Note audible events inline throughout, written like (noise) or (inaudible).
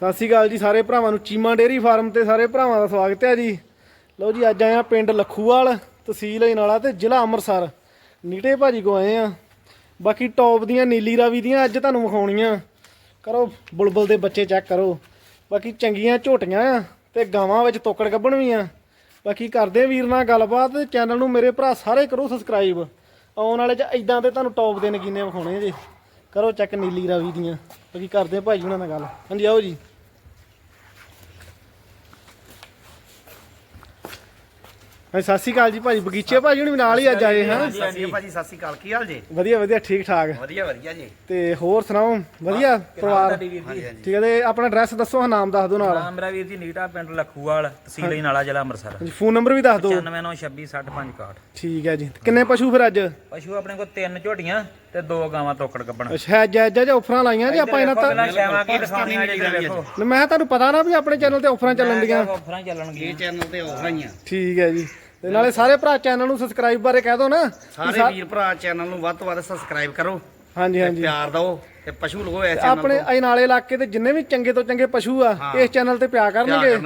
ਸਤਿ ਸ਼੍ਰੀ ਅਕਾਲ ਜੀ ਸਾਰੇ ਭਰਾਵਾਂ ਨੂੰ, ਚੀਮਾ ਡੇਰੀ ਫਾਰਮ ਤੇ ਸਾਰੇ ਭਰਾਵਾਂ ਦਾ ਸਵਾਗਤ ਹੈ ਜੀ। ਲਓ ਜੀ, ਅੱਜ ਆਏ ਆ ਪਿੰਡ ਲਖੂਵਾਲ, ਤਹਿਸੀਲ ਇਨਾਲਾ ਤੇ ਜ਼ਿਲ੍ਹਾ ਅੰਮ੍ਰਿਤਸਰ। ਨੀਟੇ ਭਾਜੀ ਕੋ ਆਏ ਆ ਬਾਕੀ ਟੌਪ ਦੀਆਂ ਨੀਲੀ ਰਾਵੀ ਦੀਆਂ ਅੱਜ ਤੁਹਾਨੂੰ ਵਿਖਾਉਣੀਆਂ। ਕਰੋ, ਬੁਲਬੁਲ ਦੇ ਬੱਚੇ ਚੈੱਕ ਕਰੋ। ਬਾਕੀ ਚੰਗੀਆਂ ਝੋਟੀਆਂ ਆ ਤੇ ਗਾਵਾਂ ਵਿੱਚ ਤੋਕੜ ਕੱਢਣ ਵੀ ਆ। ਬਾਕੀ ਕਰਦੇ ਵੀਰ ਨਾਲ ਗੱਲਬਾਤ ਚੈਨਲ ਨੂੰ ਮੇਰੇ ਭਰਾ ਸਾਰੇ ਕਰੋ ਸਬਸਕ੍ਰਾਈਬ ਆਉਣ ਵਾਲੇ ਚ ਇਦਾਂ ਦੇ ਤੁਹਾਨੂੰ ਟੌਪ ਦੇ ਨਗੀਨੇ ਵਿਖਾਉਣੇ ਜੀ। ਕਰੋ ਚੈੱਕ ਨੀਲੀ ਰਾਵੀ ਦੀਆਂ। ਬਾਕੀ ਕਰਦੇ ਆ ਭਾਈ ਉਹਨਾਂ ਨਾਲ ਗੱਲ। ਹਾਂਜੀ, ਆਓ ਜੀ। ਹਾਂਜੀ ਸਤਿ ਸ਼੍ਰੀ ਅਕਾਲ ਜੀ ਭਾਜੀ। ਬਗੀਚੇ ਭਾਜੀ ਹੁਣ ਵੀ ਨਾਲ ਹੀ ਅੱਜ ਆਏ ਹਾਂ ਸਤਿ ਸ਼੍ਰੀ ਅਕਾਲ ਭਾਜੀ ਸਤਿ ਸ਼੍ਰੀ ਅਕਾਲ ਕੀ ਹਾਲ ਜੀ? ਵਧੀਆ ਵਧੀਆ ਠੀਕ ਠਾਕ। ਵਧੀਆ ਵਧੀਆ ਜੀ। ਤੇ ਹੋਰ ਸੁਣਾਓ? ਵਧੀਆ ਪਰਿਵਾਰ? ਠੀਕ ਹੈ ਤੇ ਆਪਣਾ ਐਡਰੈਸ ਦੱਸੋ ਹਾਂ ਨਾਮ ਦੱਸ ਦਿਓ ਨਾਲ। ਨਾਮ ਮੇਰਾ ਵੀਰ ਜੀ ਨੀਟਾ ਪਿੰਡ ਲਖੂਵਾਲ ਤਹਿਸੀਲ ਇਨਾਲਾ ਜ਼ਿਲ੍ਹਾ ਅੰਮ੍ਰਿਤਸਰ। ਹਾਂਜੀ ਫੋਨ ਨੰਬਰ ਵੀ ਦੱਸ ਦਿਓ। 9926266561 ਠੀਕ ਹੈ ਜੀ। ਕਿੰਨੇ ਪਸ਼ੂ ਫਿਰ ਅੱਜ? ਪਸ਼ੂ ਆਪਣੇ ਕੋਲ ਤਿੰਨ ਝੋਟੀਆਂ ਤੇ ਦੋ ਗਾਵਾਂ ਤੋਕੜ ਕੱਪਣ। ਅੱਛਾ ਜੈ ਜੈ ਆਫਰਾਂ ਲਾਈਆਂ ਜੀ ਆਪਾਂ ਇਹਨਾਂ ਤਾਂ? ਪਹਿਲਾਂ ਸ਼ੈਵਾ ਕੀ ਦਿਖਾਉਣੀਆਂ ਜੀ ਵੇਖੋ ਮੈਂ ਤੁਹਾਨੂੰ ਪਤਾ ਨਾ ਵੀ ਆਪਣੇ ਚੈਨਲ ਤੇ ਆਫਰਾਂ ਚੱਲਣ ਡੀਆਂ। ਆਫਰਾਂ ਚੱਲਣਗੀਆਂ। ਇਹ ਚੈਨਲ ਤੇ ਹੋ ਰਹੀਆਂ ਠੀਕ ਹੈ ਜੀ। ਤੇ ਨਾਲੇ ਸਾਰੇ ਭਰਾ ਚੈਨਲ ਨੂੰ ਸਬਸਕ੍ਰਾਈਬ ਬਾਰੇ ਕਹਿ ਦਿਓ ਨਾ। ਸਾਰੇ ਵੀਰ ਭਰਾ ਚੈਨਲ ਨੂੰ ਵੱਧ ਤੋਂ ਵੱਧ ਸਬਸਕ੍ਰਾਈਬ ਕਰੋ। ਹਾਂਜੀ ਹਾਂਜੀ। ਪਿਆਰ ਦਿਓ ਤੇ ਪਸ਼ੂ ਲਗੋ ਇਸ ਚੈਨਲ ਆਪਣੇ ਅਨਾਲੇ ਇਲਾਕੇ ਦੇ ਜਿੰਨੇ ਵੀ ਚੰਗੇ ਤੋਂ ਚੰਗੇ ਪਸ਼ੂ ਆ ਇਸ ਚੈਨਲ ਤੇ ਪਿਆ ਕਰਨਗੇ।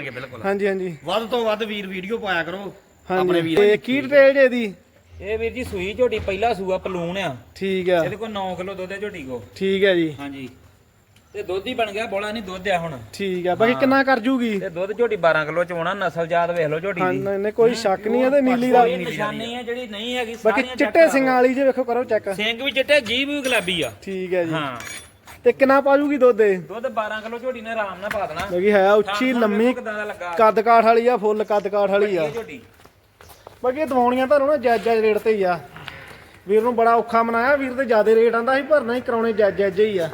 ਹਾਂਜੀ ਹਾਂਜੀ। ਵੱਧ ਤੋਂ ਵੱਧ ਵੀਰ ਵੀਡੀਓ ਪਾਇਆ ਕਰੋ। ਆਪਣੇ ਹਾਂਜੀ ਵੀਰ ਤੇ ਕੀ ਡਿਟੇਲ ਜੇ ਦੀ। ਇਹ ਵੀਰ ਜੀ ਸੂਈ ਝੋਟੀ ਪਹਿਲਾ ਸੂਆ ਪਲੂਣ ਆ। ਠੀਕ ਆ। ਇਹਦੇ ਕੋਲ 9 ਕਿਲੋ ਦੁੱਧ ਹੈ ਝੋਟੀ ਕੋ ਠੀਕ ਹੈ ਜੀ। ਹਾਂਜੀ। ਤੇ ਦੁੱਧ ਹੀ ਬਣ ਗਿਆ ਬੋਲਾ ਨਹੀਂ ਦੁੱਧ ਆ ਹੁਣ। ਠੀਕ ਆ। ਬਾਕੀ ਕਿੰਨਾ ਕਰ ਜੂਗੀ? ਤੇ ਦੁੱਧ ਝੋਟੀ 12 ਕਿਲੋ ਚੋਣਾ ਨਸਲ ਜਾਤ ਵੇਖ ਲਓ ਝੋਟੀ ਹਾਂ ਦੀ ਨਹੀਂ ਕੋਈ ਸ਼ੱਕ ਨਹੀਂ ਇਹਦੇ ਨੀਲੀ ਦਾ। ਕੋਈ ਨਿਸ਼ਾਨੀ ਹੈ ਜਿਹੜੀ ਨਹੀਂ ਹੈਗੀ ਬਾਕੀ ਸਾਰੀਆਂ ਚਿੱਟੇ ਸਿੰਘਾਂ ਵਾਲੀ ਜੇ ਵੇਖੋ ਕਰੋ ਚੈੱਕ ਸਿੰਘ ਵੀ ਚਿੱਟੇ ਜੀਭ ਵੀ ਗੁਲਾਬੀ ਆ। ਠੀਕ ਹੈ ਜੀ। ਹਾਂ। ਤੇ ਕਿੰਨਾ ਪਾਜੂਗੀ ਦੁੱਧ ਇਹ? ਦੁੱਧ 12 ਕਿਲੋ ਝੋਟੀ ਨੇ ਆਰਾਮ ਨਾਲ ਪਾ ਦੇਣਾ। ਬਾਕੀ ਹੈ ਉੱਚੀ ਲੰਮੀ ਕਿਦਾਂ ਦਾ ਲੱਗਾ। ਕੱਦ ਕਾਠ ਵਾਲੀ ਆ ਫੁੱਲ ਕੱਦ ਕਾਠ ਵਾਲੀ ਆ। ਇਹ ਝੋਟੀ। ਬਾਕੀ ਇਹ ਦਵਾਉਣੀਆਂ ਤੁਹਾਨੂੰ ਨਾ ਜਾਇਜ਼ ਜਾਇਜ਼ ਰੇਟ ਤੇ ਹੀ ਆ। ਵੀਰ ਨੂੰ ਬੜਾ ਔਖਾ ਮਨਾਇਆ, ਵੀਰ ਤੇ ਜ਼ਿਆਦਾ ਰੇਟ ਆਂਦਾ ਸੀ, ਪਰ ਨਹੀਂ ਕਰਾਉਣੇ ਜਾਇਜ਼ ਜਾਇਜ਼ ਹੀ ਆ।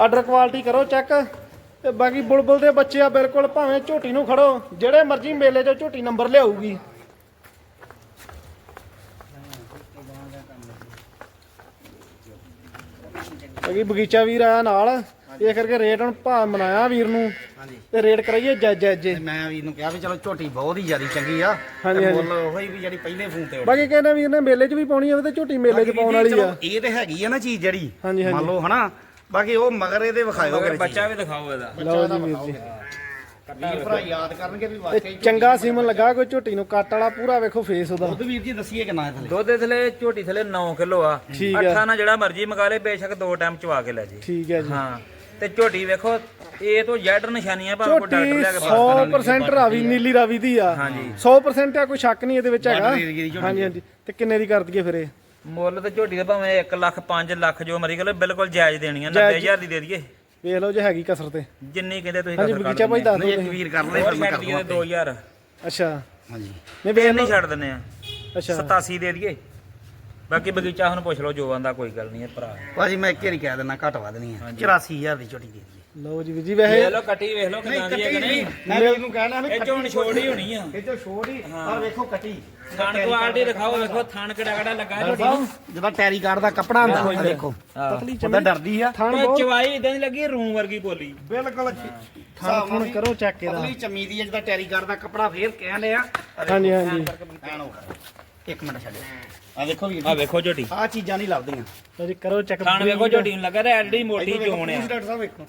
ਆਰਡਰ ਕੁਆਲਿਟੀ ਕਰੋ ਚੈੱਕ ਤੇ ਬਾਕੀ ਬੁਲਬੁਲ ਦੇ ਬੱਚੇ ਆ, ਬਿਲਕੁਲ ਭਾਵੇਂ ਝੋਟੀ ਨੂੰ ਖੜੋ, ਜਿਹੜੇ ਮਰਜ਼ੀ ਮੇਲੇ 'ਚੋਂ ਝੋਟੀ ਨੰਬਰ ਲਿਆਊਗੀ। ਬਾਕੀ ਬਗੀਚਾ ਵੀਰ ਆਇਆ ਨਾਲ, ਇਹ ਕਰਕੇ ਰੇਟ ਹੁਣ ਭਾ ਮਨਾਇਆ ਵੀਰ ਨੂੰ। ਹਾਂਜੀ। ਤੇ ਰੇਟ ਕਰਾਈਏ ਜੱਜ ਜੱਜ ਤੇ ਮੈਂ ਵੀਰ ਨੂੰ ਕਿਹਾ ਵੀ ਚਲੋ ਝੋਟੀ ਬਹੁਤ ਹੀ ਜ਼ਿਆਦਾ ਚੰਗੀ ਆ। ਹਾਂਜੀ, ਤੇ ਹਾਂਜੀ। ਮੁੱਲ ਉਹੀ ਵੀ ਜਿਹੜੀ ਪਹਿਲੇ ਫੋਨ ਤੇ ਉੱਡੀ। ਬਾਕੀ ਕਹਿੰਦੇ ਵੀਰ ਨੇ ਮੇਲੇ 'ਚ ਵੀ ਪਾਉਣੀ ਹੋਵੇ ਤੇ ਝੋਟੀ ਮੇਲੇ 'ਚ ਪਾਉਣ ਵਾਲੀ ਚਲੋ, ਆ। ਇਹ ਤੇ ਹੈਗੀ ਆ ਨਾ ਚੀਜ਼ ਜਿਹੜੀ। ਹਾਂਜੀ, ਹਾਂਜੀ। ਮੰਨ ਲਓ ਹਨਾ। ਬਾਕੀ ਉਹ ਮਗਰ ਇਹਦੇ ਵਿਖਾਇਓ ਮਗਰ ਕਰੇ ਬੱਚਾ ਵੀ ਦਿਖਾਓ ਇਹਦਾ। ਲਓ ਜੀ ਵੀਰ ਜੀ। ਵੀਰ ਭਰਾ ਯਾਦ ਕਰਨਗੇ ਵੀ ਤੇ ਵਾਕਈ ਚੰਗਾ ਸੀਮਨ ਲੱਗਾ ਕੋਈ ਝੋਟੀ ਨੂੰ। ਕੱਟ ਵਾਲਾ ਪੂਰਾ ਵੇਖੋ ਫੇਸ ਉਹਦਾ। ਦੁੱਧ ਵੀਰ ਜੀ ਦੱਸੀਏ ਕਿੰਨਾ ਹੈ ਥਲੇ। ਦੁੱਧ ਥਲੇ ਝੋਟੀ ਥਲੇ 9 ਕਿਲੋ ਆ। ਠੀਕ ਆ। ਅੱਠਾਂ ਨਾਲ ਜਿਹੜਾ ਮਰਜ਼ੀ ਮੰਗਾ ਲੇ ਬੇਸ਼ੱਕ ਦੋ ਟਾਈਮ ਚਵਾ ਕੇ ਲੈ ਜੇ। ਠੀਕ ਹੈ ਜੀ। ਹਾਂ। ਤੇ ਝੋਟੀ ਵੇਖੋ ਇਹ ਤੋਂ ਜੈਡ ਨਿਸ਼ਾਨੀਆਂ ਭਾਵੇਂ ਕੋਈ ਝੋਟੀ ਡਾਕਟਰ ਲਿਆ ਕੇ ਪਾਸ 100% ਰਾਵੀ ਨੀਲੀ ਰਾਵੀ ਦੀ ਆ। ਹਾਂਜੀ। 100% ਆ ਕੋਈ ਸ਼ੱਕ ਨਹੀਂ ਇਹਦੇ ਵਿੱਚ ਹੈਗਾ। ਦੀ ਝੋਟੀ ਹਾਂਜੀ ਹਾਂਜੀ। ਤੇ ਕਿੰਨੇ ਦੀ ਕਰ ਦਈਏ ਫਿਰ ਇਹ? ਮੁੱਲ ਤੇ ਝੋਟੀ ਦਾ ਭਾਵੇਂ 1 ਲੱਖ 5 ਲੱਖ ਜੋ ਮਰਜ਼ੀ ਕਰੇ ਬਿਲਕੁਲ ਜਾਇਜ਼ ਦੇਣੀਆਂ ਜਾਇਜ਼। 90000 ਦੀ ਦੇ ਦਈਏ। ਵੇਖ ਲਓ ਜੇ ਹੈਗੀ ਕਸਰ ਤੇ। ਜਿੰਨੀ ਕਹਿੰਦੇ ਤੁਸੀਂ ਹਾਂਜੀ ਬਗੀਚਾ ਭਾਈ ਦੱਸ ਦਿਓ ਇੱਕ। ਵੀਰ ਕਰ ਲੈ ਫਿਰ ਮੈਂ ਕਰ ਦਈਏ ਦੂੰਗਾ 2000 ਅੱਛਾ। ਹਾਂਜੀ। ਨਹੀਂ ਵੇਖ ਨਹੀਂ ਛੱਡ ਦਿੰਨੇ ਆ। ਅੱਛਾ। 87 ਦੇ ਦਈਏ। ਬਾਕੀ ਬਗੀਚਾ ਹੁਣ ਪੁੱਛ ਲਓ ਜੋ ਆਂਦਾ ਕੋਈ ਗੱਲ ਨਹੀਂ ਹੈ ਭਰਾ। ਭਾਜੀ ਮੈਂ ਇੱਕ ਵਾਰੀ ਕਹਿ ਦਿੰਦਾ ਘੱਟ ਵੱਧ ਨਹੀਂ ਹੈ। 84000 ਦੀ ਝੋਟੀ ਦੇ ਦਈਏ। ਲਓ ਜੀ ਵੀਰ ਜੀ ਵੈਸੇ ਵੇਖ ਲਓ ਕੱਟੀ ਵੇਖ ਲਓ ਕਿਦਾਂ ਦੀ ਹੈ ਕਿ ਨਹੀਂ। ਮੈਂ ਵੀਰ ਨੂੰ ਕਹਿਣਾ ਵੀ ਇਹ ਚੋਣ ਛੋੜੀ ਹੋਣੀ ਆ। ਇਹ ਚੋਂ ਛੋੜ ਹੀ। ਪਰ ਵੇਖੋ ਕੱਟੀ। ਥਣ ਕੁਆਲਟੀ ਦਿਖਾਓ ਵੇਖੋ ਥਣ ਕਿਹੜਾ ਕਿਹੜਾ ਲੱਗਾ ਝੋਟੀ ਨੂੰ। ਜਿਹਦਾ ਟੈਰੀ ਕਾਰਡ ਦਾ ਕੱਪੜਾ ਹੁੰਦਾ ਆਹ ਦੇਖੋ। ਪਤਲੀ ਉਹਦਾ ਡਰਦੀ ਆ। ਥਣ ਤੇ ਬਹੁਤ ਚਵਾਈ ਇਦਾਂ ਦੀ ਲੱਗੀ ਰੂਮ ਵਰਗੀ ਬੋਲੀ। ਬਿਲਕੁਲ। ਥਣ ਥਣ ਕਰੋ ਚੈੱਕ ਇਹਦਾ। ਪਤਲੀ ਚਮੀ ਦੀ ਆ ਜਿਹਦਾ ਟੈਰੀ ਕਾਰਡ ਦਾ ਕੱਪੜਾ ਫੇਰ ਕਹਿੰਦੇ ਆ। ਹਾਂਜੀ ਹਾਂਜੀ। ਐਨ ਹੋ ਇੱਕ ਮਿੰਟ ਛੱਡੋ। ਆ ਦੇਖੋ ਵੀਰ ਆ ਵੇਖੋ ਝੋਟੀ। ਆ ਚੀਜ਼ਾਂ ਨਹੀਂ ਲੱਭਦੀਆਂ। ਲਓ ਜੀ ਕਰੋ ਚੈੱਕ ਥਣ ਵੇਖੋ ਝੋਟੀ ਨੂੰ ਲੱਗਾ ਤੇ ਐਡੀ ਮੋਟੀ ਚੋਣ ਆ। ਡਾਕਟਰ ਸਾਹਿਬ ਵੇਖੋ।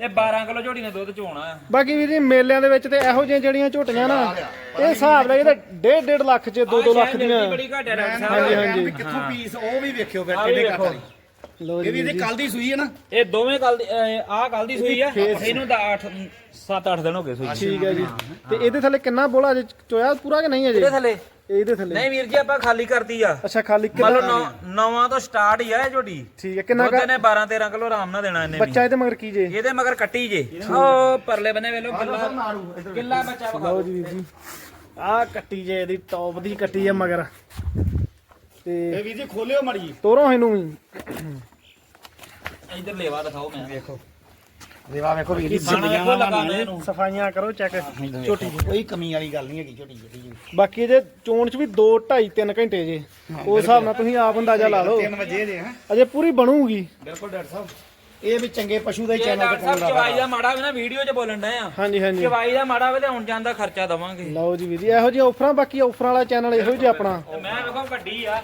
ਇਹ 12 ਕਿਲੋ ਝੋਟੀ ਨੇ ਦੁੱਧ ਚੋਣਾ। ਆ ਬਾਕੀ ਵੀਰ ਜੀ ਮੇਲਿਆਂ ਦੇ ਵਿੱਚ ਤੇ ਇਹੋ ਜਿਹੀਆਂ ਜਿਹੜੀਆਂ ਝੋਟੀਆਂ ਨਾ ਇਹ ਹਿਸਾਬ ਲਾਈਏ ਤਾਂ 1.5 1.5 ਲੱਖ ਚ 2-2 ਲੱਖ ਦੀਆਂ। ਬੜੀ ਘੱਟ ਹੈ ਡਾਕਟਰ ਹਾਂਜੀ, ਸਾਹਿਬ ਹਾਂਜੀ। ਵੀ ਕਿੱਥੋਂ ਪੀਸ ਉਹ ਵੀ ਵੇਖਿਓ ਫਿਰ ਆਹ ਵੀ ਕਿਹੜੇ ਵੇਖੋ। ਕੱਟ ਇਹ ਜੀ ਵੀ ਇਹਦੇ ਕੱਲ ਦੀ ਸੂਈ ਹੈ ਨਾ। ਇਹ ਦੋਵੇਂ ਕੱਲ ਦੀ ਆਹ ਕੱਲ ਦੀ ਸੂਈ ਆ। ਇਹਨੂੰ ਦਾ 8 7-8 ਦਿਨ ਹੋ ਗਏ ਸੂਈ। ਠੀਕ ਹੈ ਜੀ। ਤੇ ਇਹਦੇ ਥੱਲੇ ਕਿੰਨਾ ਬੋਲਾ ਅਜੇ ਚੋਇਆ ਪੂਰਾ ਕਿ ਨਹੀਂ ਅਜੇ? ਇਹਦੇ ਥੱਲੇ। ਇਹਦੇ ਥੱਲੇ। ਨਹੀਂ ਵੀਰ ਜੀ ਆਪਾਂ ਖਾਲੀ ਕਰਤੀ ਆ। ਅੱਛਾ ਖਾਲੀ ਮੰਨ ਕਿੰਨਾ ਲਓ ਨੌ- ਨੌਵਾਂ ਤੋਂ ਸਟਾਰਟ ਹੀ ਆ ਇਹ ਝੋਟੀ ਠੀਕ ਹੈ ਕਿੰਨਾ ਕੁ- ਨੇ 12-13 ਕਿਲੋ ਆਰਾਮ ਨਾਲ ਦੇਣਾ ਇਹਨੇ ਵੀ। ਬੱਚਾ ਇਹਦੇ ਮਗਰ ਕੀ ਜੇ? ਇਹਦੇ ਮਗਰ ਕੱਟੀ ਜੇ। ਉਹ ਪਰਲੇ ਬੰਨੇ ਵੇਲੋ ਕਿੱਲਾ ਕਿੱਲਾ ਬੱਚਾ ਵਿਖਾ ਲਓ ਜੀ ਵੀਰ ਜੀ। ਆਹ ਕੱਟੀ ਜੇ ਇਹਦੀ ਟੌਪ ਦੀ ਕੱਟੀ ਹੈ ਮਗਰ। ਤੇ ਇਹ ਵੀਰ ਜੀ ਖੋਲਿਓ ਮੜੀ ਤੋਰੋ ਇਹਨੂੰ ਵੀ। ਇੱਧਰ ਲੇਵਾ ਦਿਖਾਓ ਮੈਂ। ਵੇਖੋ। ਦੇਵਾ ਵੇਖੋ ਵੀਰ ਜੀ ਲਗਾਣਾ ਸਫਾਈਆਂ ਕਰੋ ਚੈੱਕ ਝੋਟੀ ਦੀ ਕੋਈ ਕਮੀ ਵਾਲੀ ਗੱਲ ਨਹੀਂ ਹੈਗੀ ਝੋਟੀ ਦੀ ਬਾਕੀ ਇਹਦੇ ਚੋਣ ਚ ਵੀ 2 2.5 3 ਘੰਟੇ ਜੇ ਉਸ ਹਿਸਾਬ ਨਾਲ ਤੁਸੀਂ ਆਪ ਅੰਦਾਜ਼ਾ ਲਾ ਲਓ। 3 ਵਜੇ ਦੇ ਹਾਂ। ਅਜੇ ਪੂਰੀ ਬਣੂਗੀ। ਬਿਲਕੁਲ ਡਾਕਟਰ ਸਾਹਿਬ। ਇਹ ਵੀ ਚੰਗੇ ਪਸ਼ੂ ਦਾ ਚੈਨਲ ਤੇ ਸਾਹਿਬ ਚਵਾਈ ਦਾ ਮਾੜਾ ਹੋਵੇ ਨਾ ਵੀਡੀਓ 'ਚ ਬੋਲਣ ਡਏ ਆ। ਹਾਂਜੀ ਹਾਂਜੀ। ਚਵਾਈ ਦਾ ਮਾੜਾ ਤੇ ਹੁਣ ਜਾਣ ਦਾ ਖਰਚਾ ਦਵਾਂਗੇ। ਲਓ ਜੀ ਵੀਰ ਜੀ ਇਹੋ ਜਿਹੀ ਆਫਰਾਂ ਬਾਕੀ ਆਫਰਾਂ ਵਾਲਾ ਚੈਨਲ ਇਹੋ ਜਿਹਾ ਆਪਣਾ। ਮੈਂ ਵੇਖੋ ਵੱਡੀ ਆ।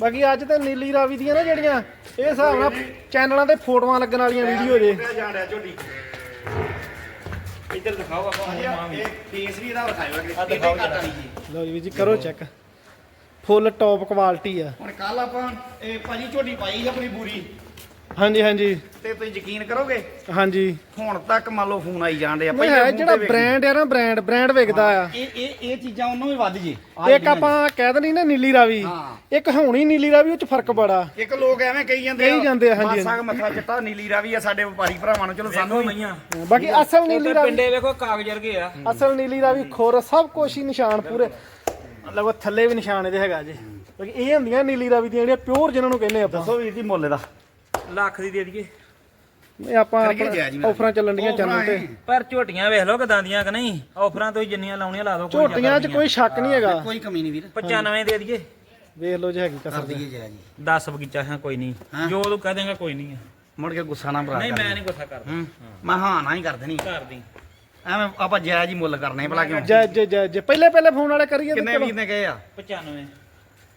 ਬਾਕੀ ਅੱਜ ਤੇ ਨੀਲੀ ਰਾਵੀ ਦੀਆਂ ਨਾ ਜਿਹੜੀਆਂ ਇਹ ਹਿਸਾਬ ਨਾਲ ਚੈਨਲਾਂ ਤੇ ਫੋਟੋਆਂ ਲੱਗਣ ਵਾਲੀਆਂ ਵੀਡੀਓ ਜੇ। ਰਿਹਾ ਝੋਟੀ। ਇੱਧਰ ਦਿਖਾਓ ਆਪਾਂ ਇਹ ਫੇਸ ਵੀ ਇਹਦਾ ਵਿਖਾਇਓ ਇਹਦੇ ਦਿਖਾਓ ਘੱਟ ਵਾਲੀ ਜੀ। ਲਓ ਜੀ ਵੀਰ ਜੀ ਕਰੋ ਚੈੱਕ ਫੁੱਲ ਟੌਪ ਕੁਆਲਿਟੀ ਆ। ਹੁਣ ਕੱਲ ਆਪਾਂ ਇਹ ਭਾਜੀ ਝੋਟੀ ਪਾਈ ਆਪਣੀ ਪੂਰੀ। ਹਾਂਜੀ ਹਾਂਜੀ। ਤੇ ਤੁਸੀਂ ਯਕੀਨ ਕਰੋਗੇ? ਹਾਂਜੀ। ਹੁਣ ਤੱਕ ਮੰਨ ਲਓ ਫੋਨ ਆਈ ਜਾਂਦੇ ਆ ਨਹੀਂ ਹੈ ਜਿਹੜਾ। ਬ੍ਰਾਂਡ ਆ ਨਾ ਬ੍ਰਾਂਡ ਬ੍ਰਾਂਡ ਵਿਕਦਾ ਆ। ਇਹ ਇਹ ਇਹ ਚੀਜ਼ਾਂ ਉਹਨਾਂ ਵੀ ਵੱਧ ਜੇ। ਇੱਕ ਆਪਾਂ ਕਹਿ ਦਿੰਦੇ ਨਾ ਨੀਲੀ ਰਾਵੀ। ਹਾਂ। ਇੱਕ ਹੋਣੀ ਨੀਲੀ ਰਾਵੀ ਉਹ ਚ ਫ਼ਰਕ ਬੜਾ। ਇੱਕ ਲੋਕ ਐਵੇਂ ਕਹੀ ਜਾਂਦੇ ਕਹੀ ਜਾਂਦੇ ਆ, ਹਾਂਜੀ, ਮਾਸਾ ਕੁ ਮੱਥਾ ਚਿੱਟਾ ਨੀਲੀ ਰਾਵੀ ਆ ਸਾਡੇ ਵਪਾਰੀ ਭਰਾਵਾਂ ਨੂੰ ਚਲੋ ਸਾਨੂੰ ਸਾਨੂੰ ਮਈਆਂ ਬਾਕੀ ਅਸਲ ਨੀਲੀ ਰਾਵੀ ਪਿੰਡੇ ਵੇਖੋ ਕਾਗਜ਼ ਵਰਗੇ ਆ। ਅਸਲ ਨੀਲੀ ਰਾਵੀ ਖੁਰ ਸਭ ਕੁਛ ਹੀ ਨਿਸ਼ਾਨ ਪੂਰੇ। ਮਤਲਬ ਉਹ ਥੱਲੇ ਵੀ ਨਿਸ਼ਾਨ ਇਹਦੇ ਹੈਗਾ ਜੇ। ਕਿਉਂਕਿ ਇਹ ਹੁੰਦੀਆਂ ਨੀਲੀ ਰਾਵੀ ਦੀਆਂ ਜਿਹੜੀਆਂ ਪਿਓਰ ਜਿਨ੍ਹਾਂ ਨੂੰ ਕਹਿੰਦੇ ਆਪਾਂ। ਦੱਸੋ ਵੀਰ ਜੀ ਮੁੱਲ ਦਾ ਲੱਖ ਦੀ ਦੇ ਦਈਏ। ਇਹ ਆਪਾਂ ਆਫਰਾਂ ਚੱਲਣ ਡੀਆਂ ਚੈਨਲ ਤੇ। ਪਰ ਝੋਟੀਆਂ ਵੇਖ ਲਓ ਕਿਦਾਂ ਦੀਆਂ ਕਿ ਨਹੀਂ। ਆਫਰਾਂ ਤੁਸੀਂ ਜਿੰਨੀਆਂ ਲਾਉਣੀਆਂ ਲਾ ਦਿਓ ਕੋਈ ਝੋਟੀਆਂ 'ਚ ਕੋਈ ਸ਼ੱਕ ਨਹੀਂ ਹੈਗਾ। ਕੋਈ ਕਮੀ ਨਹੀਂ ਵੀਰ। 95 ਦੇ ਦਈਏ। ਵੇਖ ਲਓ ਜੇ ਹੈਗੀ ਕਸਰ ਦਈਏ ਜਰਾ ਜੀ 10 ਬਗੀਚਾ ਹੈ ਕੋਈ ਨਹੀਂ। ਜੋ ਤੂੰ ਕਹਿ ਦੇਂਗਾ ਕੋਈ ਨਹੀਂ ਮੁੜ ਕੇ ਗੁੱਸਾ ਨਾ ਭਰਾ ਨਹੀਂ। ਮੈਂ ਨਹੀਂ ਗੁੱਸਾ ਕਰਦਾ। ਮੈਂ ਹਾਂ ਨਾ ਹੀ ਕਰ ਦੇਣੀ। ਘਰ ਦੀ ਐਵੇਂ ਆਪਾਂ ਜਾਇਜ਼ ਹੀ ਮੁੱਲ ਕਰਨੇ ਭਲਾ ਕਿਉਂ? ਜੈ ਜੈ ਜੈ ਜੈ ਪਹਿਲੇ ਪਹਿਲੇ ਫੋਨ ਵਾਲੇ ਕਰੀਏ ਤੇ ਕਿੰਨੇ ਵੀਰ ਨੇ ਕਹੇ ਆ? 95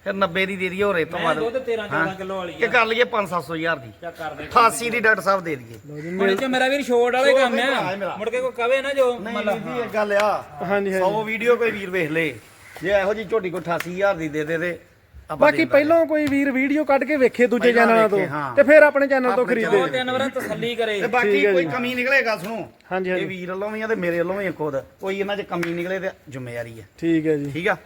ਫਿਰ 90 ਦੀ ਦੇ ਦਈਏ ਹੋਰ ਇਹ ਤੋਂ ਮੈਂ ਬਾਅਦ ਦੁੱਧ 13 14 ਕਿਲੋ ਵਾਲੀ ਕਿ ਆ। ਕਰ ਲਈਏ 5-700 ਹਜ਼ਾਰ ਦੀ। ਚਾ ਕਰ ਦੇ 88 ਦੀ ਡਾਕਟਰ ਸਾਹਿਬ ਦੇ ਦਈਏ। ਹੁਣ ਇਹ ਚ ਮੇਰਾ ਵੀਰ ਛੋੜ ਵਾਲੇ ਕੰਮ। ਆ ਮੁੜ ਕੇ ਕੋਈ ਕਵੇ ਨਾ ਜੋ। ਨਹੀਂ ਮਤਲਬ ਜੀ ਇਹ ਗੱਲ ਆ। ਹਾਂਜੀ ਹਾਂਜੀ। 100 ਵੀਡੀਓ ਕੋਈ ਵੀਰ ਵੇਖ ਲੇ। ਜੇ ਇਹੋ ਜੀ ਝੋਟੀ ਕੋ 88000 ਦੀ ਦੇ ਦੇ ਤੇ ਆਪਾਂ ਬਾਕੀ ਦੇ ਦਾਂਗੇ। ਪਹਿਲਾਂ ਕੋਈ ਵੀਰ ਵੀਡੀਓ ਕੱਢ ਕੇ ਵੇਖੇ ਦੂਜੇ ਪਹਿਲਾਂ ਚੈਨਲਾਂ ਤੋਂ ਵੇਖੇ, ਹਾਂ। ਤੇ ਫਿਰ ਆਪਣੇ ਚੈਨਲ ਤੋਂ ਆਪਣੇ ਖਰੀਦੇ। ਦੋ ਤਿੰਨ ਵਾਰ ਤਸੱਲੀ ਕਰੇ। ਤੇ ਬਾਕੀ ਠੀਕ ਹੈ ਕੋਈ ਜੀ। ਕਮੀ ਨਿਕਲੇ ਗੱਲ ਸੁਣੋ। ਹਾਂਜੀ ਇਹ ਹਾਂਜੀ। ਵੀਰ ਵੱਲੋਂ ਵੀ ਆ ਤੇ ਮੇਰੇ ਵੱਲੋਂ ਵੀ ਖੁਦ। ਕੋਈ ਇਹਨਾਂ 'ਚ ਕਮੀ ਨਿਕਲੇ ਤੇ ਜ਼ਿੰਮੇਵਾਰੀ ਹੈ ਠੀਕ ਹੈ ਜੀ। ਠੀਕ ਆ?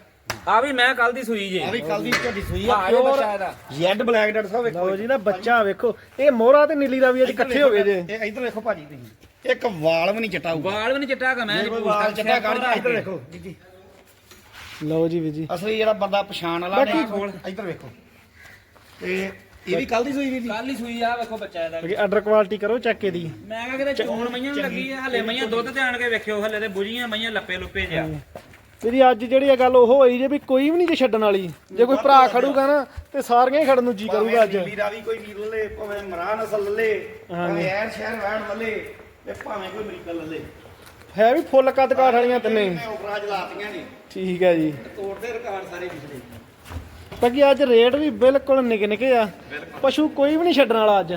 ਆ ਵੀ ਮੈਂ ਕੱਲ ਦੀ ਸੂਈ ਜੇ। ਆ ਵੀ ਕੱਲ ਦੀ ਝੋਟੀ ਸੂਈ ਆ ਪਿਓਰ ਬੱਚਾ ਇਹਦਾ। ਜੈਡ ਬਲੈਕ ਡਾਕਟਰ ਸਾਹਿਬ ਵੇਖੋ ਲਓ ਜੀ। ਨਾ ਬੱਚਾ ਵੇਖੋ। ਇਹ ਮੋਹਰਾ ਤੇ ਨੀਲੀ ਰਾਵੀ ਅੱਜ ਇਕੱਠੇ ਹੋ ਗਏ ਜੇ। ਇਹ ਇੱਧਰ ਵੇਖੋ ਭਾਜੀ ਤੁਸੀਂ। ਇੱਕ ਵਾਲ ਵੀ ਨਹੀਂ ਚਟਾ ਹੋਊਗਾ ਵਾਲ ਵੀ ਨਹੀਂ ਚਿੱਟਾ ਕਾ ਮੈਂ ਜੇ ਕੋਈ ਵਾਲ ਚਟਾ ਕੱਢ ਜਾ ਇੱਧਰ ਵੇਖੋ। ਜੀ ਜੀ। ਲਓ ਜੀ ਵੀ ਜੀ। ਅਸਲੀ ਜਿਹੜਾ ਬੰਦਾ ਪਛਾਣ ਵਾਲਾ ਨੇ ਕੋਲ ਇੱਧਰ ਵੇਖੋ। ਤੇ ਇਹ ਵੀ ਕੱਲ ਦੀ ਸੂਈ ਜੀ। ਕੱਲ ਹੀ ਸੂਈ ਆ ਵੇਖੋ ਬੱਚਾ ਇਹਦਾ ਬਾਕੀ ਆਰਡਰ ਕੁਆਲਿਟੀ ਕਰੋ ਚੈੱਕ ਇਹਦੀ। ਮੈਂ ਕਿਹਾ ਕਿਤੇ ਚੋਣ ਮਈਆਂ ਨੂੰ ਲੱਗੀ ਆ ਹਲੇ ਮਈਆਂ ਦੁੱਧ ਤੇ ਆਣ ਕੇ ਵੇਖਿਓ ਹਲੇ ਤੇ ਬੁਝੀਆਂ ਮਈਆਂ ਲੱਪੇ ਲੁੱਪੇ ਜਿਆ ਤੇਰੀ ਅੱਜ ਜਿਹੜੀ ਇਹ ਗੱਲ ਉਹ ਹੋਈ ਜੇ ਵੀ ਕੋਈ ਵੀ ਨਹੀਂ ਜੇ ਛੱਡਣ ਵਾਲੀ ਜੇ ਕੋਈ ਭਰਾ ਖੜੂਗਾ ਨਾ ਤੇ ਸਾਰੀਆਂ ਹੀ ਖੜਨ ਨੂੰ ਜੀ ਕਰੂਗਾ ਅੱਜ। ਨੀਲੀ ਰਾਵੀ ਕੋਈ ਵੀਰ ਲੱਲੇ ਭਾਵੇਂ ਮਰਾਨ ਅਸਲ ਲੱਲੇ ਭਾਵੇਂ ਐਰ ਸ਼ਹਿਰ ਵੈਣ ਲੱਲੇ ਤੇ ਭਾਵੇਂ ਕੋਈ ਅਮਰੀਕਾ ਲੱਲੇ। ਹੈ ਵੀ ਫੁੱਲ ਕੱਦ ਕਾਠ ਵਾਲੀਆਂ ਤਿੰਨੇ। ਮੈਂ ਉਪਰਾਜ ਲਾਤੀਆਂ ਨੇ ਠੀਕ ਹੈ ਜੀ। ਤੋੜਦੇ ਰਿਕਾਰਡ ਸਾਰੇ ਪਿਛਲੇ। ਬਾਕੀ ਅੱਜ ਰੇਟ ਵੀ ਬਿਲਕੁਲ ਨਿੱਕੇ ਨਿੱਕੇ ਆ ਪਸ਼ੂ ਕੋਈ ਵੀ ਨਹੀਂ ਛੱਡਣ ਵਾਲਾ ਅੱਜ।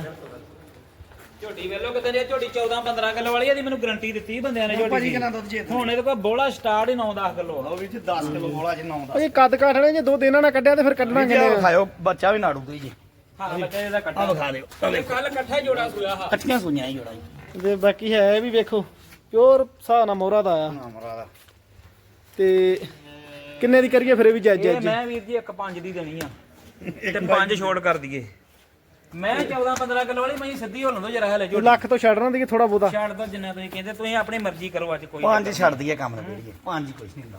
ਝੋਟੀ ਵੇਲੋ ਕਿਤੇ ਜੇ ਝੋਟੀ 14 15 ਕਿਲੋ ਵਾਲੀ ਇਹਦੀ ਮੈਨੂੰ ਗਾਰੰਟੀ ਦਿੱਤੀ ਬੰਦਿਆਂ ਨੇ ਝੋਟੀ ਭਾਜੀ ਦੀ। ਕਿੰਨਾ ਦੁੱਧ ਜੇ ਹੁਣ ਇਹਦੇ ਕੋਲ ਬੋਲਾ ਸਟਾਰਟ ਹੀ 9 10 ਕਿਲੋ ਲਓ ਵੀਰ ਜੀ 10 ਕਿਲੋ ਬੋਲਾ ਜੇ 9 ਦਾ ਇਹ ਕੱਦ ਕਾਠ ਵਾਲੇ ਜੇ ਦੋ ਦਿਨਾਂ ਨਾਲ ਕੱਢਿਆ ਤੇ ਫਿਰ ਕੱਢਣਾ ਵੀਰ ਜੀ ਕਿੰਨੇ ਆਹ ਆ? ਵਿਖਾਇਓ ਬੱਚਾ ਵੀ ਨਾੜੂ ਤੋਂ ਜੀ। ਹਾਂ ਬੱਚਾ ਇਹਦਾ ਆ ਕੱਟਾ ਵਿਖਾ ਦਿਓ ਆਹ ਵੇਖੋ ਕੱਲ ਇਕੱਠਾ ਜੋੜਾ ਸੂਇਆ ਹਾ ਕੱਚੀਆਂ ਸੁਈਆਂ ਹੀ ਜੋੜਾ ਜੀ। ਤੇ ਬਾਕੀ ਹੈ ਵੀ ਵੇਖੋ ਪਿਓਰ ਹਿਸਾਬ ਨਾਲ ਮੋਹਰਾ ਦਾ ਆ। ਤੇ ਕਿੰਨੇ ਦੀ ਕਰੀਏ ਫਿਰ ਇਹ ਵੀ ਜੱਜ ਇਹ ਜੱਜ ਮੈਂ ਵੀਰ ਜੀ ਇੱਕ 5 ਦੀ ਦੇਣੀ ਆ। (laughs) ਤੇ 5 ਛੋੜ ਕਰ ਦਈਏ। ਮੈਂ 14 15 ਕਿਲੋ ਵਾਲੀ ਮੈਂ ਸਿੱਧੀ ਹੋਣ ਦੋ ਜਰਾ ਹਲੇ ਝੋਟੀ। ਲੱਖ ਤੋਂ ਛੱਡਣਾ ਦੀ ਥੋੜਾ ਬਹੁਤਾ। ਛੱਡ ਦੋ ਜਿੰਨਾ ਤੁਸੀਂ ਕਹਿੰਦੇ ਤੁਸੀਂ ਆਪਣੀ ਮਰਜ਼ੀ ਕਰੋ ਅੱਜ ਕੋਈ ਪੰਜ ਛੱਡ ਦਈਏ ਕੰਮ ਨਾ ਕਰੀਏ ਪੰਜ ਹੀ ਕੁਛ ਨਹੀਂ ਹੁੰਦਾ।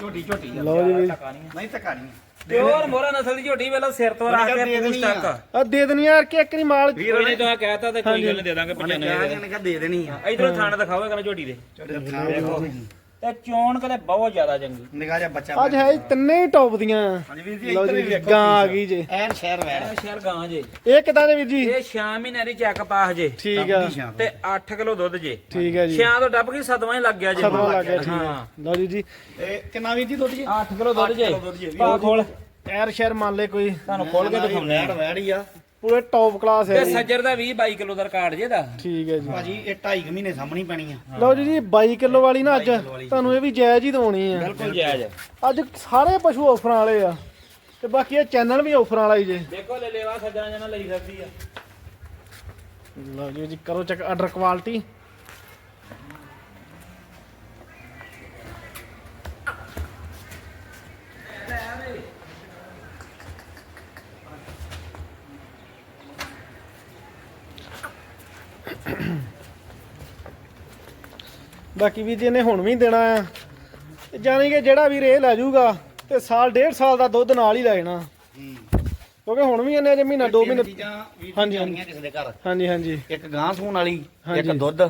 ਝੋਟੀ ਝੋਟੀ ਆ। ਲਓ ਜੀ। ਵੀ ਟਕਾ ਨਹੀਂ ਨਹੀਂ ਧੱਕਾ ਨਹੀਂ ਪਿਓਰ ਮੋਰਾ ਨਸਲ ਦੀ ਝੋਟੀ ਵੇਲਾ ਸਿਰ ਤੋਂ ਰੱਖ ਕੇ ਦੇ ਪੂਛ ਦੇਣੀ ਆ। ਤੱਕ। ਆ ਦੇ ਦੇਣੀ ਯਾਰ ਕਿ ਇੱਕ ਨਹੀਂ ਮਾਲ ਕੋਈ ਨਹੀਂ ਤੁਸੀਂ ਕਹਿਤਾ ਤੇ ਕੋਈ ਗੱਲ ਨਹੀਂ ਦੇ ਦਾਂਗੇ ਉਹਨੇ 95 ਕਿਹਾ ਦੇ ਜਾਨੇ ਕਿ ਦੇ ਦੇਣੀ ਆ। ਇਧਰੋਂ ਥਾਣ ਦਿਖਾਓ ਕਹਿੰਦਾ ਝੋਟੀ ਦੇ। ਵੇਖੋ ਤੇ ਚੋਣ ਕਦੇ ਬਹੁਤ ਜ਼ਿਆਦਾ ਚੰਗੀ ਨਿਗਾਹ ਜਿਹਾ ਬੱਚਾ ਅੱਜ ਹੈ ਤਿੰਨੇ ਹੀ ਟੌਪ ਦੀਆਂ। ਹਾਂਜੀ ਵੀਰ ਜੀ ਲਓ ਇੱਧਰ ਵੀ ਜੀ ਵੇਖੋ ਗਾਂ ਆ ਗਈ ਜੇ। ਐਨ ਸ਼ਹਿਰ ਵੈੜ ਇਹ ਸ਼ਹਿਰ ਗਾਂ ਜੇ। ਇਹ ਕਿਦਾਂ ਦੇ ਵੀਰ ਜੀ? ਇਹ 6 ਮਹੀਨੇ ਦੀ ਚੈੱਕ ਪਾਸ ਜੇ। ਠੀਕ ਆ। ਤੇ। 8 ਕਿਲੋ ਦੁੱਧ ਜੇ। ਠੀਕ ਹੈ ਜੀ। ਛਿਆਂ ਤੋਂ ਡੱਬ ਗਈ ਸਤਵਾਂ ਹੀ ਲੱਗ ਗਿਆ ਜੇ। ਸਦਵਾ ਲੱਗ ਗਿਆ ਠੀਕ ਹਾਂ ਹੈ ਲਓ ਜੀ ਜੀ। ਇਹ ਕਿੰਨਾ ਵੀਰ ਜੀ ਦੁੱਧ ਜੀ? 8 ਕਿਲੋ ਦੁੱਧ ਜੇ। ਜੇ। ਪਾ ਖੋਲ। ਐਰ ਸ਼ਹਿਰ ਮੰਨ ਲੈ ਕੋਈ। ਤੁਹਾਨੂੰ ਖੋਲ ਕੇ ਦਿਖਾਉਂਦੇ ਆ ਵੈੜ ਹੀ ਆ। ਪੂਰੇ ਟੌਪ ਕਲਾਸ ਹੈ ਤੇ ਜੀ। ਸੱਜਰ ਦਾ 20 22 ਕਿਲੋ ਦਾ ਰਿਕਾਰਡ ਜੇ ਦਾ ਠੀਕ ਹੈ ਜੀ। ਭਾਜੀ ਇਹ 2.5 ਮਹੀਨੇ ਸਾਹਮਣੀ ਪੈਣੀ ਆ। ਲਓ ਜੀ ਜੀ 22 ਕਿਲੋ ਵਾਲੀ ਨਾ ਅੱਜ। ਤੁਹਾਨੂੰ ਇਹ ਵੀ ਜਾਇਜ਼ ਹੀ ਦਵਾਉਣੀ ਆ ਬਿਲਕੁਲ ਜਾਇਜ਼ ਅੱਜ ਸਾਰੇ ਪਸ਼ੂ ਆਫਰਾਂ ਵਾਲੇ ਆ। ਤੇ ਬਾਕੀ ਇਹ ਚੈਨਲ ਵੀ ਆਫਰਾਂ ਵਾਲਾ ਹੀ ਜੇ। ਦੇਖੋ ਲੈ ਲੈਵਾ ਸੱਜਣਾ ਜਣਾ ਲਈ ਸਕਦੀ ਆ। ਲਓ ਜੀ ਜੀ ਕਰੋ ਚੈੱਕ ਆਰਡਰ ਕੁਆਲਿਟੀ ਬਾਕੀ ਵੀ ਜੀ ਇਹਨੇ ਹੁਣ ਵੀ ਦੇਣਾ ਆ। ਤੇ ਜਾਣੀ ਕਿ ਜਿਹੜਾ ਵੀਰ ਇਹ ਲੈ ਜਾਊਗਾ ਤੇ ਸਾਲ ਡੇਢ ਸਾਲ ਦਾ ਦੁੱਧ ਨਾਲ ਹੀ ਲੈ ਜਾਣਾ। ਕਿਉਂਕਿ ਹੁਣ ਵੀ ਇਹਨੇ ਅਜੇ ਮਹੀਨਾ ਦੋ ਮਹੀਨੇ ਚੀਜ਼ਾਂ ਵੀਰ ਹਾਂਜੀ, ਜੀ ਜਾਣੀਆਂ ਕਿਸੇ ਦੇ ਘਰ। ਹਾਂਜੀ ਹਾਂਜੀ। ਇੱਕ ਗਾਂ ਸੂਣ ਵਾਲੀ ਇੱਕ ਹਾਂਜੀ। ਦੁੱਧ।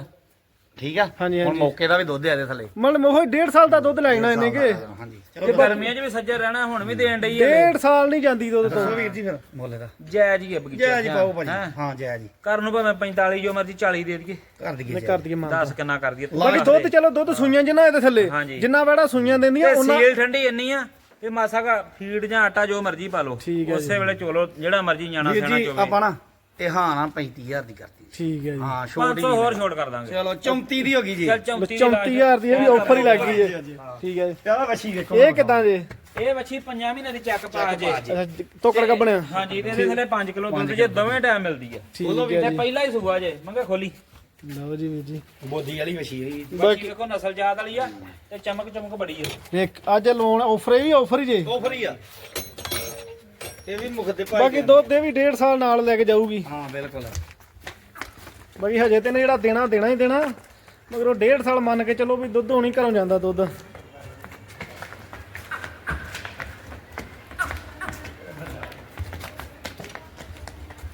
ਠੀਕ ਆ? ਹਾਂਜੀ, ਹੁਣ ਹਾਂਜੀ। ਮੌਕੇ ਦਾ ਵੀ ਦੁੱਧ ਆ ਇਹਦੇ ਥੱਲੇ। ਮਤਲਬ ਉਹ ਡੇਢ ਸਾਲ ਦਾ ਦੁੱਧ ਲੈ ਜਾਣਾ ਇਹਨੇ ਕਿ। ਹਾਂਜੀ। ਤੇ ਗਰਮੀਆਂ 'ਚ ਵੀ ਸੱਜਰ ਰਹਿਣਾ ਹੁਣ ਵੀ ਦੇਣ ਡਈ ਆ ਡੇਢ ਸਾਲ ਨਹੀਂ ਜਾਂਦੀ ਦੁੱਧ ਤੋਂ। ਦੱਸੋ ਵੀਰ ਜੀ ਫਿਰ ਮੁੱਲ ਦਾ ਜਾਇਜ਼ ਹੀ ਆ ਬਗੀਚਾ। ਜੈ ਜੀ ਪਾਓ ਭਾਜੀ। ਹੈਂ? ਹਾਂ ਜੈ ਜੀ ਕਰਨ ਨੂੰ ਭਾਵੇਂ 45 ਜੋ ਮਰਜ਼ੀ 40 ਦੇ ਦਈਏ। ਕਰ ਦਈਏ ਮੈਂ ਜੈ ਕਰ ਦਈਏ ਮੰਨ 10 ਕਿੰਨਾ ਕਰ ਦਈਏ। ਬਾਕੀ ਦੁੱਧ ਚਲੋ ਦੁੱਧ ਸੂਈਆਂ ਜਿੰਨਾ ਇਹਦੇ ਥੱਲੇ। ਹਾਂਜੀ। ਜਿੰਨਾ ਵੜਾ ਸੂਈਆਂ ਦਿੰਦੀਆਂ ਤੇ ਉਹਨਾਂ ਸੀਲ ਠੰਡੀ ਇੰਨੀ ਆ ਤੇ ਮਾਸਾ ਕਾ ਫੀਡ ਜਾਂ ਆਟਾ ਜੋ ਮਰਜ਼ੀ ਪਾ ਲਓ। ਠੀਕ ਹੈ ਉਸੇ ਵੇਲੇ ਚੋਲੋ ਜਿਹੜਾ ਮਰਜ਼ੀ ਨਿਆਣਾ ਵੀਰ ਸਿਆਣਾ ਜੀ ਚੋਵੇ। ਆਪਾਂ ਨਾ ਇਹ ਹਾਂ ਨਾ 35000 ਦੀ ਕਰਤੀ ਠੀਕ ਹੈ ਜੀ। ਹਾਂ ਛੋਟ 500 ਹੋਰ ਛੋਟ ਕਰ ਦਾਂਗੇ। ਚਲੋ 34 ਦੀ ਹੋ ਗਈ ਜੀ। ਚੱਲ 34 34000 ਦੀ ਇਹ ਵੀ ਆਫਰ ਹੀ ਲੱਗ ਗਈ ਹੈ। ਠੀਕ ਹੈ ਜੀ। ਆਹ ਵਸ਼ੀ ਵੇਖੋ ਇਹ ਕਿਦਾਂ ਜੇ? ਇਹ ਵੱਛੀ 5 ਮਹੀਨੇ ਦੀ ਚੱਕ ਪਾ ਜੇ। ਅੱਛਾ ਤੋਕੜ ਕਾ ਬਣਿਆ ਹਾਂਜੀ ਤੇ ਇਹਦੇ ਥੱਲੇ 5 ਕਿਲੋ ਦੁੱਧ ਜੇ ਦੋਵੇਂ ਟਾਈਮ ਮਿਲਦੀ ਆ। ਹੈ ਤੇ ਜੀ। ਪਹਿਲਾ ਹੀ ਸੂਆ ਜੇ। ਮੰਗਾ ਖੋਲੀ। ਲਓ ਜੀ ਵੀਰ ਜੀ। ਬੋਦੀ ਵਾਲੀ ਵਸ਼ੀ ਹੋਈ ਬੱਚੀ ਵੇਖੋ ਨਸਲ ਜਾਤ ਵਾਲੀ ਆ ਤੇ ਚਮਕ ਚਮਕ ਬੜੀ ਆ। ਇੱਕ ਅੱਜ ਲੋਨ ਆਫਰ ਵੀ ਆਫਰ ਹੀ ਜੇ। ਆਫਰ ਹੀ ਆ। ਇਹ ਵੀ ਮੁਖ ਦੇ ਭਾਈ ਬਾਕੀ ਦੁੱਧ ਇਹ ਵੀ 1.5 ਸਾਲ ਨਾਲ ਲੈ ਕੇ ਜਾਊਗੀ। ਹਾਂ ਬਿਲਕੁਲ। ਬਾਕੀ ਹਜੇ ਤੇ ਨੇ ਜਿਹੜਾ ਦੇਣਾ ਦੇਣਾ ਹੀ ਦੇਣਾ। ਮਗਰ ਉਹ 1.5 ਸਾਲ ਮੰਨ ਕੇ ਚੱਲੋ ਵੀ ਦੁੱਧ ਹੋਣੀ ਘਰੋਂ ਜਾਂਦਾ ਦੁੱਧ।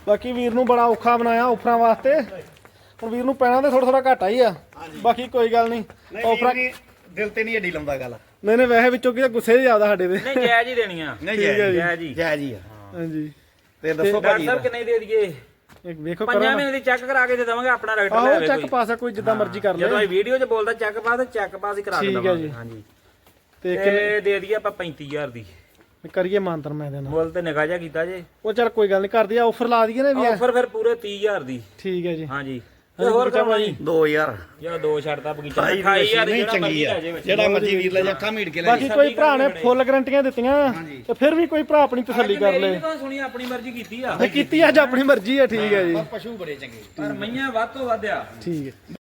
ਬਾਕੀ ਵੀਰ ਨੂੰ ਬੜਾ ਔਖਾ ਬਣਾਇਆ ਆਫਰਾਂ ਵਾਸਤੇ। ਹੁਣ ਵੀਰ ਨੂੰ ਪੈਣਾ ਤੇ ਥੋੜਾ ਥੋੜਾ ਘਾਟਾ ਹੀ ਆ। ਬਾਕੀ ਕੋਈ ਗੱਲ ਨਹੀਂ। ਨਹੀਂ ਦਿਲ ਤੇ ਨਹੀਂ ਏਡੀ ਲਾਉਂਦਾ ਗੱਲ। ਨਹੀਂ ਨਹੀਂ ਵੈਸੇ ਵਿੱਚੋਂ ਕੀ ਗੁੱਸੇ ਜ਼ਿਆਦਾ ਸਾਡੇ ਤੇ ਨਹੀਂ ਜਾਇਜ਼ ਹੀ ਦੇਣੀਆਂ ਨਹੀਂ ਠੀਕ ਹੈ ਜੀ। ਜੈ ਜੀ ਜੈ ਜੀ ਹਾਂਜੀ। ਤੇ ਦੱਸੋ ਡਾਕਟਰ ਭਾਜੀ ਸਾਹਿਬ ਕਿੰਨੇ ਦੇ ਦਈਏ? ਇੱਕ ਵੇਖੋ ਪੰਜਾਂ ਕਰੋ ਮਹੀਨੇ ਦੀ ਚੈੱਕ ਕਰਾ ਕੇ ਦੇ ਦਵਾਂਗੇ ਆਪਣਾ ਡਾਕਟਰ ਆਹੋ ਲੈ ਚੱਕ ਕੋਈ। ਪਾਸਾ ਕੋਈ ਜਿੱਦਾਂ ਮਰਜ਼ੀ ਕਰ ਜਦੋਂ ਲੈ ਇਹ ਵੀਡੀਓ 'ਚ ਬੋਲਦਾ ਚੈੱਕ ਪਾਸ ਤੇ ਚੈੱਕ ਪਾਸ ਹੀ ਕਰਾ ਕੇ ਠੀਕ ਹੈ ਦਵਾਂਗੇ ਜੀ। ਹਾਂਜੀ। ਤੇ ਕਿੰਨੇ? ਤੇ ਦੇ ਦਈਏ ਆਪਾਂ 35000 ਦੀ। ਕਰੀਏ ਮਾਨਤਰ ਮੈਂ ਦੇਣਾ। ਮੁੱਲ ਤੇ ਨਿਗਾਹ ਜਾ ਕੀਤਾ ਜੇ। ਉਹ ਚੱਲ ਕੋਈ ਗੱਲ ਨਹੀਂ ਕਰਦੀ ਆ ਆਫਰ ਲਾ ਦਈਏ ਨਾ ਵੀ ਆਫਰ ਫਿਰ ਪੂਰੇ 30000 ਦੀ। ਠੀਕ ਹੈ ਜੀ। ਹਾਂਜੀ। ਤੇ ਹੋਰ ਕਰਵਾ ਜੀ 2000 ਜਿਹੜਾ ਦੋ ਛੱਡਦਾ ਬਗੀਚਾ। ਭਾਈ 28000 ਨਹੀਂ ਜਿਹੜਾ ਚੰਗੀ ਮਰਜ਼ੀ ਆ। ਜਿਹੜਾ ਮਰਜ਼ੀ ਵੀਰ ਲੈ ਜਾ ਅੱਖਾਂ ਮੀਟ ਕੇ ਲੈ ਬਾਕੀ ਕੋਈ ਭਰਾ ਨੇ ਫੁੱਲ ਗਰੰਟੀਆਂ ਦਿੱਤੀਆਂ। ਤੇ ਫਿਰ ਵੀ ਕੋਈ ਭਰਾ ਆਪਣੀ ਤਸੱਲੀ ਕਰ ਲੇ। ਤਾਂ ਸੁਣੀ ਆਪਣੀ ਮਰਜ਼ੀ ਕੀਤੀ ਆ। ਤੇ ਕੀਤੀ ਅੱਜ ਆਪਣੀ ਮਰਜ਼ੀ ਆ ਠੀਕ ਹੈ ਜੀ। ਪਸ਼ੂ ਬੜੇ ਚੰਗੇ। ਪਰ ਮਈਆਂ ਵੱਧ ਤੋਂ ਵੱਧ ਆ। ਠੀਕ ਹੈ